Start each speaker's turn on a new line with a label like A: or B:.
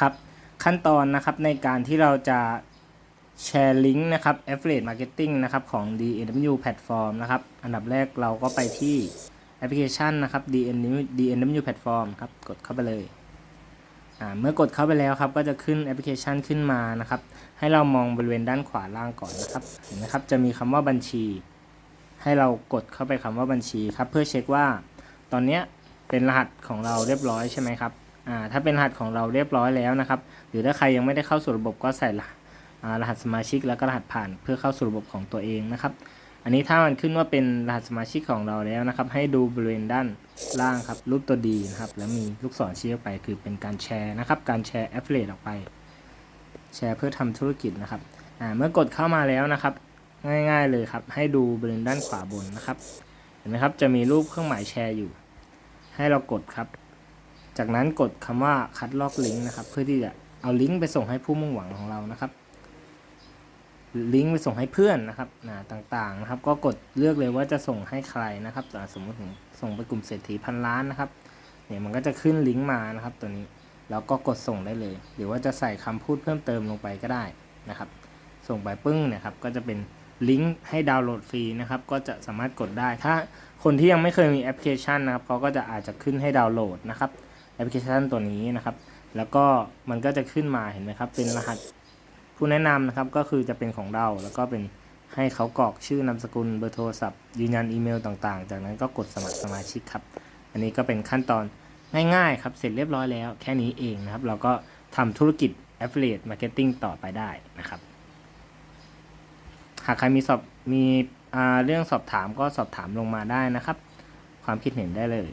A: ครับ ขั้นตอนนะครับในการที่เราจะแชร์ลิงก์นะครับ Affiliate Marketing นะครับของ DNW Platform นะครับ อันดับแรกเราก็ไปที่แอปพลิเคชันนะครับ DNW DNW Platform ครับ กดเข้าไปเลยเมื่อกดเข้าไปแล้วครับ ก็จะขึ้นแอปพลิเคชันขึ้นมานะครับ ให้เรามองบริเวณด้านขวาล่างก่อนนะครับเห็นไหมครับ จะมีคำว่าบัญชี ให้เรากดเข้าไปคำว่าบัญชีครับ เพื่อเช็คว่า ตอนนี้เป็นรหัสของเราเรียบร้อยใช่ไหมครับ ถ้าเป็นรหัสของเราเรียบร้อยแล้วนะครับ หรือถ้าใครยังไม่ได้เข้าสู่ระบบก็ใส่รหัสอ่ารหัสสมาชิกแล้วก็รหัสผ่านเพื่อเข้าสู่ระบบของตัวเองนะครับ อันนี้ถ้ามันขึ้นว่าเป็นรหัสสมาชิกของเราแล้วนะครับ ให้ดูบริเวณด้านล่างครับรูปตัวดีนะครับ แล้วมีลูกศรชี้ออกไปคือเป็นการแชร์นะครับ การแชร์ Affiliate ออกไป แชร์เพื่อทำธุรกิจนะครับเมื่อกดเข้ามาแล้วนะครับ ง่ายๆเลยครับ ให้ดูบริเวณด้านขวาบนนะครับ เห็นไหมครับจะมีรูปเครื่องหมายแชร์อยู่ ให้เรากดครับ จากนั้นกดคำว่าคัดลอกลิงก์นะครับ เพื่อที่จะเอาลิงก์ไปส่งให้ผู้มุ่งหวังของเรานะครับ ลิงก์ไปส่งให้เพื่อนนะครับนะต่างๆนะครับ ก็กดเลือกเลยว่าจะส่งให้ใครนะครับแต่สมมติผมส่งไปกลุ่มเศรษฐีพันล้านนะครับ เนี่ยมันก็จะขึ้นลิงก์มานะครับ ตัวนี้แล้วก็กดส่งได้เลย หรือว่าจะใส่คำพูดเพิ่มเติมลงไปก็ได้นะครับ ส่งไปปึ้งนี่ยครับ ก็จะเป็นลิงก์ให้ดาวน์โหลดฟรีนะครับ ก็จะสามารถกดได้ ถ้าคนที่ยังไม่เคยมีแอปพลิเคชันนะครับเขาก็จะอาจจะขึ้นให้ดาวน์โหลดนะครับ แอปพลิเคชันตัวนี้นะครับ แล้วก็มันก็จะขึ้นมาเห็นไหมครับ เป็นรหัสผู้แนะนำนะครับก็คือจะเป็นของเรา แล้วก็เป็นให้เขากรอกชื่อนามสกุลเบอร์โทรศัพท์ยืนยันอีเมลต่างๆ จากนั้นก็กดสมัครสมาชิกครับ อันนี้ก็เป็นขั้นตอนง่ายๆครับ เสร็จเรียบร้อยแล้วแค่นี้เองนะครับ เราก็ทำธุรกิจ Affiliate Marketing ต่อไปได้นะครับ หากใครมีสอบมีอ่าเรื่องสอบถามก็สอบถามลงมาได้นะครับ ความคิดเห็นได้เลย